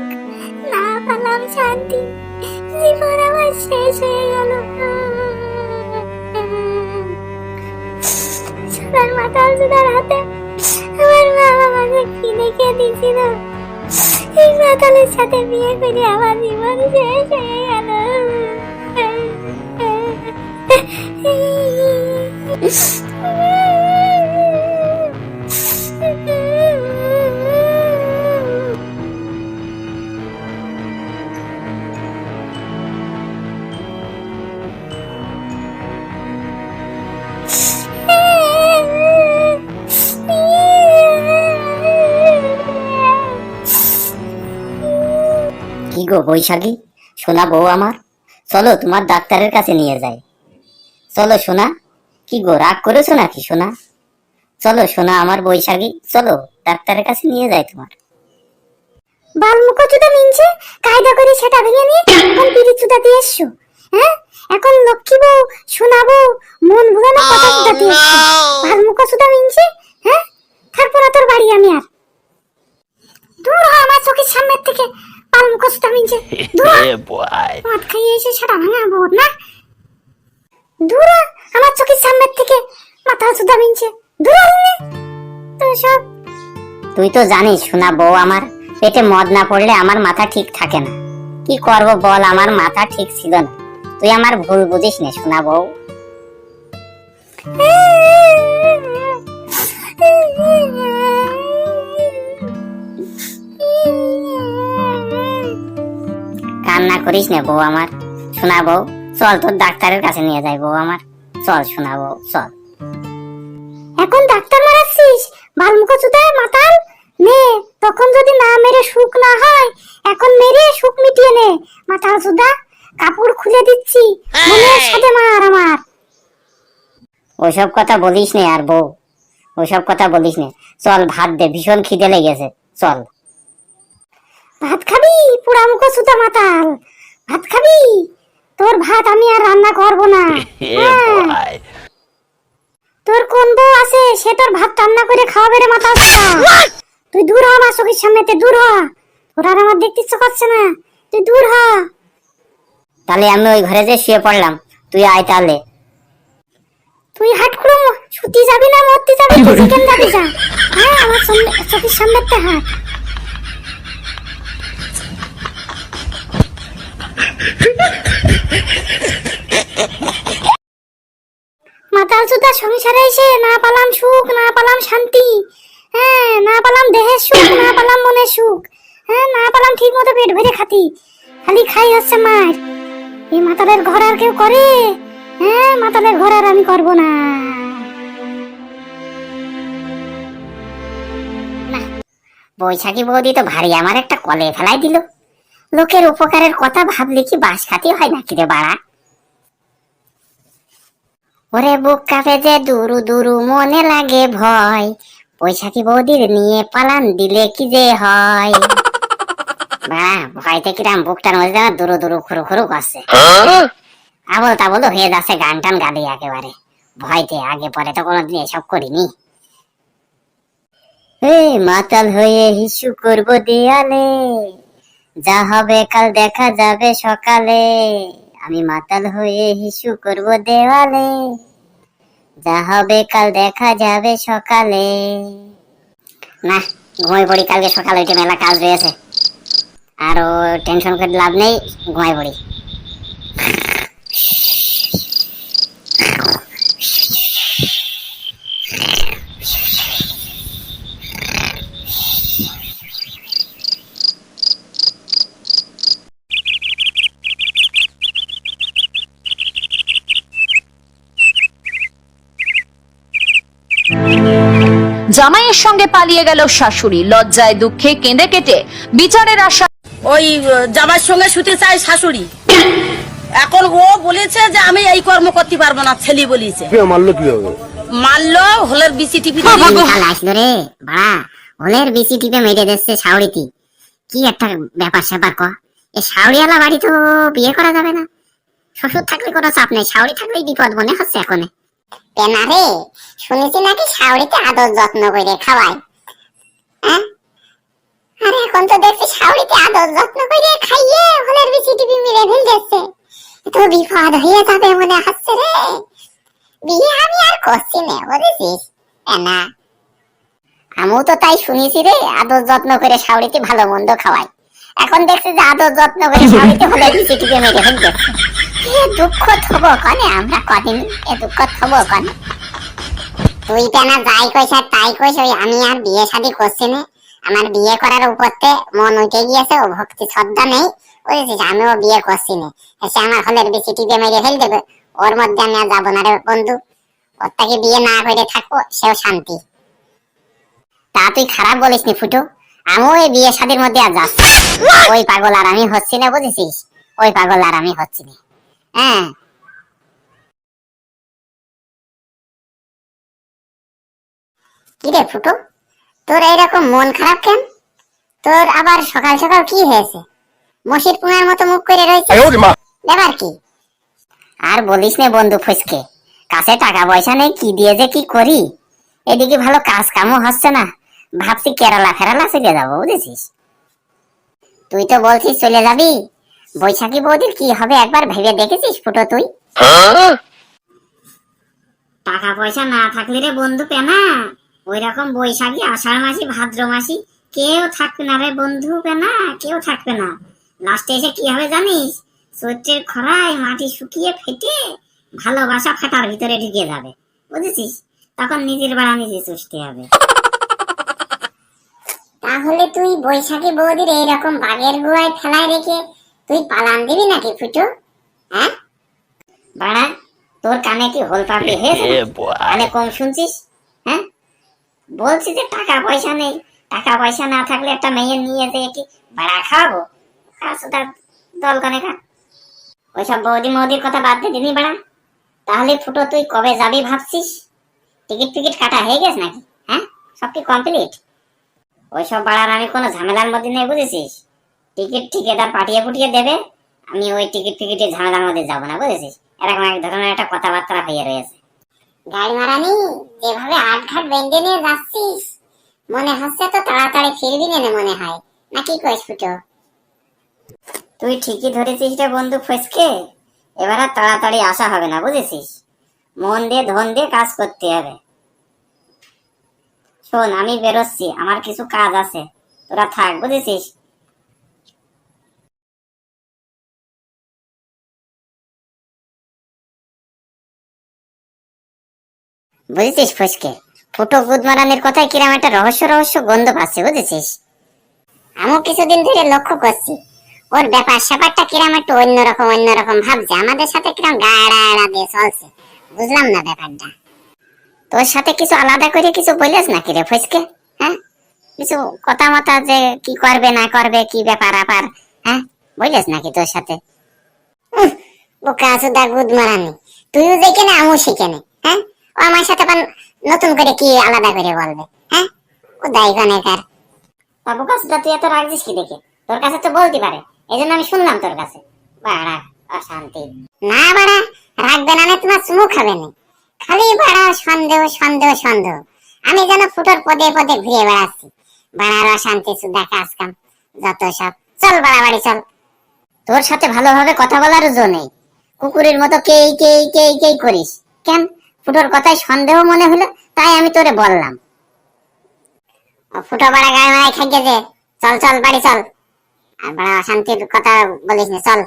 সুখ না পেলাম শান্তি জীবন আমার শেষ হয়ে গেল। সোনার মাতাল সুদার হাতে আমার মা আমাকে কিনে খেয়ে দিয়েছিল। এই মাতালের সাথে বিয়ে করে আমার জীবন শেষ হয়ে গেল। কি গো বৈশাখী? শোনা বউ আমার। চলো তোমার ডাক্তারের কাছে নিয়ে যাই। চলো শোনা। কি গো রাগ করেছ নাকি শোনা? চলো শোনা আমার বৈশাখী চলো ডাক্তারের কাছে নিয়ে যাই তোমার। বালমুখ চুদা মিনছে কায়দা করে সেটা ভেঙে নিয়ে এখন পিড়ি চুদা দিয়ে এসছো হ্যাঁ? এখন লক্ষ্মী বউ শোনাবো মন ভুলানো কথা চুদা দিয়ে এসছো। বালমুখ চুদা মিনছে হ্যাঁ? না তোর বাড়ি আমি আর। দূর হ আমার চোখের সামনের থেকে। বালমুখ চুদা মিনছে দূর হ। Yeah, boy. মদ খাইয়ে এসে সেটা ভাঙা বোধ না দূর আমার চোখের সামনের থেকে মাথা চুদা মিনছে দূর তো সব তুই তো জানিস শোনা বউ আমার পেটে মদ না পড়লে আমার মাথা ঠিক থাকে না কি করব বল আমার মাথা ঠিক ছিল না তুই আমার ভুল বুঝিস না শোনা বউ কান্না করিস না বউ আমার। শোনা বউ চল তোর ডাক্তারের কাছে নিয়ে যাই বউ আমার। চল শোনা বউ চল। এখন ডাক্তার মারাচ্ছিস? বালমুখ চুদা মাতাল? নে তখন যদি না মেরে সুখ না হয় এখন মেরে সুখ মিটিয়ে নে। মাতাল চুদা কাপড় খুলে দিচ্ছি। মনের সাথে মার আমার। ওসব কথা বলিস নে আর বউ। ওসব কথা বলিস নে। চল ভাত দে ভীষণ খিদে লেগেছে। চল। ভাত খাবি? পুরামুখ চুদা মাতাল। ভাত খাবি? তোর ভাত আমি আর রান্না করব না। তোর কোন বউ আছে? সে তোর ভাত রান্না করে খাওয়াবে রে মাতাল চুদা তুই দূর হ আমার চোখের সামনেতে দূর হ। তোর আর আমার দেখতে ইচ্ছে করছে না। তুই দূর হ। তাহলে আমি ওই ঘরে যে শুয়ে পড়লাম তুই আয় তাহলে। তুই হাট করে ছুটি যাবি না মরতে যাবি তুই চিকেন যাবি যা। হ্যাঁ আমার সামনে চোখের সামনেতে হাট মাতাল চুদা সংসারে এসে না পালাম সুখ, না পালাম শান্তি হ্যাঁ না পালাম দেহের সুখ, না পালাম মনের সুখ হ্যাঁ না পালাম ঠিক মতো পেট ভরে খাতি, খালি খাই হচ্ছে মার। এই মাতালের ঘর আর কেউ করে? হ্যাঁ মাতালের ঘর আর আমি করব না। বৈশাখী বৌদি তো ভারী, আমার একটা কলে ফেলাই দিল। লোকের উপকারের কথা ভাবলে কি বাস খাতি হয় নাকি রে বাড়া? ওরে বুক কাঁপে যে দুরু দুরু মনে লাগে ভয়। বৈশাখী বৌদির নিয়ে পালান দিলে কি যে হয়? বুকটার মধ্যে যেন দুরু দুরু খুরু খুরু করছে। আবল তাবল হয়ে যাচ্ছে গান টান গালি একেবারে। ভয়তে আগে পরে তো কোনোদিন এসব করিনি। এই মাতাল হয়ে হিসু করব দেয়ালে, যা হবে কাল দেখা যাবে সকালে। আমি মাতাল হয়ে হিসু করব দেওয়ালে। যা হবে কাল দেখা যাবে সকালে। না ঘুমাই পড়ি, কালকে সকালে উঠে মেলা কাজ রয়েছে। আর টেনশন করে লাভ নেই, ঘুমাই পড়ি। জামাইয়ের সঙ্গে পালিয়ে গেল শাশুড়ি। লজ্জায় দুঃখে কেঁদে কেটে বিচারের আশা ওই জামাইয়ের সঙ্গে শুতে চাই শাশুড়ি। এখন ও বলেছে যে আমি এই কর্ম করতে পারব না ছেলে বলেছে। মারলো কীভাবে? মারলো হলের বিসি টিভি রে? বাড়া হলের বেশি টিপে মেরে দিচ্ছে শাওড়িতি কি একটা ব্যাপার স্যাপার ক এ শাওড়িওয়ালা বাড়ি তো বিয়ে করা যাবে না। শ্বশুর থাকলে কোনো চাপ নেই শাওড়ি থাকলেই বিপদ মনে হচ্ছে এখন। পেনা রে শুনেছি নাকি আদর যত্ন করে খাওয়ায়? আরে এখন তো দেখছি শাওরিতে আদর যত্ন করে খাইয়ে হলের মেরে ফেল যাচ্ছে তো বিপদ হয়ে যাবে মনে হচ্ছে রে। বিয়ে আমি আর করছি না বুঝেছিস? না। আমিও তো তাই শুনেছি রে আদর যত্ন করে শাওরিতে ভালো মন্দ খাওয়াই এখন দেখছি যে আদর যত্ন করে শাওরিতে হলে বিচি টিপে মেরে ফেলছে এ দুঃখ থব কনে আমরা কদিন এ দুঃখ থব কনে। তুই কেনা যাই কইস আর তাই কইস ওই আমি আর বিয়ে শাদী করছি না। আমার বিয়ে করার উপরতে মন উঠে গিয়েছে ও ভক্তি শ্রদ্ধা নেই। বুঝেছিস আমিও বিয়ে করছি না। এসে আমার হলের বেশি টিপে মেরে ফেল দেবে। ওর মধ্যে আমি আর যাব না রে বন্ধু। ওর তাকে বিয়ে না করে থাকব সেও শান্তি। তা তুই খারাপ বলিস নি ফুটো। আমিও এই বিয়ে শাদির মধ্যে আর যাচ্ছি। ওই পাগল আর আমি হচ্ছি না বুঝেছিস? ওই পাগল আর আমি হচ্ছি না। হ্যাঁ কিরে ফুটো তোর এইরকম মন খারাপ কেন? তোর আবার সকাল সকাল কি হয়েছে? মসির পুনার মতো মুখ করে রয়েছে ব্যাপার কি? আর বলিস না বন্ধু ফসকে কাছে টাকা পয়সা নেই কি দিয়ে যে কি করি? এদিকে ভালো কাজ কামও হচ্ছে না ভাবছি কেরালা ফেরালা চলে যাব বুঝেছিস? তুই তো বলছিস চলে যাবি? বৈশাখী বৌদির কি হবে একবার ভেবে দেখেছিস ফুটো তুই? টাকা পয়সা না থাকলে রে বন্ধু পেনা। ওই রকম বৈশাখী আষাঢ় মাসি ভাদ্র মাসি কেউ থাকবে না রে বন্ধু পেনা কেউ থাকবে না। লাস্টে এসে কি হবে জানিস? চৈত্রের খরায় মাটি শুকিয়ে ফেটে ভালোবাসা ফাটার ভিতরে ঢুকে যাবে। বুঝেছিস? তখন নিজের বেড়া নিজে চুষতে হবে। তাহলে তুই বৈশাখী বৌদির এইরকম বাগের গুয়ায় ফেলায় রেখে তুই পালান দিবি নাকি ফুটো? হ্যাঁ? বাড়া তোর কানে কি হোল পাপড়ি হয়েছে? কানে কম শুনছিস? হ্যাঁ? বলছি যে টাকা পয়সা নেই। টাকা পয়সা না থাকলে একটা মেয়ে নিয়ে যে কি ভাড়া খাওয়াবো? আসলে দল কানে খা। ওইসব বৌদি মৌদির কথা বাদ দিয়ে দিনি বাড়া। তাহলে ফুটো তুই কবে যাবি ভাবছিস? টিকিট টিকিট কাটা হয়ে গেছে নাকি? হ্যাঁ? সব কি কমপ্লিট ওইসব বাড়ার আমি কোনো ঝামেলার মধ্যে নেই বুঝেছিস? টিকিট ঠিকাদার পাঠিয়ে পুটিয়ে দেবে আমি ওই টিকিট ফিকিটের ঝামেলার মধ্যে যাব না বুঝেছিস? এরকম এক ধরনের একটা কথাবার্তা হয়ে রয়েছে। গাড়ি মারানি যেভাবে আটঘাট বেঁধে নিয়ে যাচ্ছিস মনে হচ্ছে তো তাড়াতাড়ি ফিরবি না মনে হয়। নাকি কইস ফুটো? তুই ঠিকই ধরেছিস রে বন্ধু ফসকে এবার আর তাড়াতাড়ি আসা হবে না বুঝেছিস? মন দিয়ে ধন দিয়ে কাজ করতে হবে। শোন আমি বেরোচ্ছি আমার কিছু কাজ আছে তোরা থাক বুঝেছিস? বুঝেছিস ফসকে ফুটো গুদমারানের কথায় কিরাম একটা রহস্য রহস্য গন্ধ পাচ্ছে, বুঝেছিস? আমিও কিছুদিন ধরে লক্ষ্য করছি, ওর ব্যাপার স্যাপারটা কিরম একটু অন্যরকম অন্যরকম ভাবছে, আমাদের সাথে কিরম গাড়া আড়া দিয়ে চলছে, বুঝলাম না ব্যাপারটা। তোর সাথে কিছু আলাদা করে কিছু বলিস নাকি রে ফসকে হ্যাঁ? কিছু কথা মতা যে কি করবে, না করবে, কি ব্যাপার, আপার হ্যাঁ? বলিস নাকি তোর সাথে? বোকা আছো দা গুদ মারানি তুইও যেখানে আমিও সেখানে হ্যাঁ? ও আমার সাথে আবার নতুন করে কি আলাদা করে বলবে হ্যাঁ? ও দায়ী কার বাবু কাছটা তুই এত রাখছিস কি দেখে? তোর কাছে তো বলতে পারে এই জন্য আমি শুনলাম তোর কাছে। বাড়া অশান্তি। না বাড়া রাখবে না তোমার চুমু খাবে না। খালি বাড়া সন্দেহ সন্দেহ সন্দেহ। আমি যেন ফুটোর পদে পদে ঘুরে বেড়াচ্ছি। বাড়ার অশান্তি সুদা কাজ কাম যত সব। চল বাড়া বাড়ি চল। তোর সাথে ভালোভাবে কথা বলার জো নেই। কুকুরের মতো কেই কেই কেই কেই করিস। কেন? ফুটোর কথায় সন্দেহ মনে হলো, তাই আমি তোরে বললাম। ফুটো বাড়া গায়ে মায় খাইয়ে যে চল চল, বাড়ি চল। আর বাড়া অশান্তির কথা বলিস না, চল।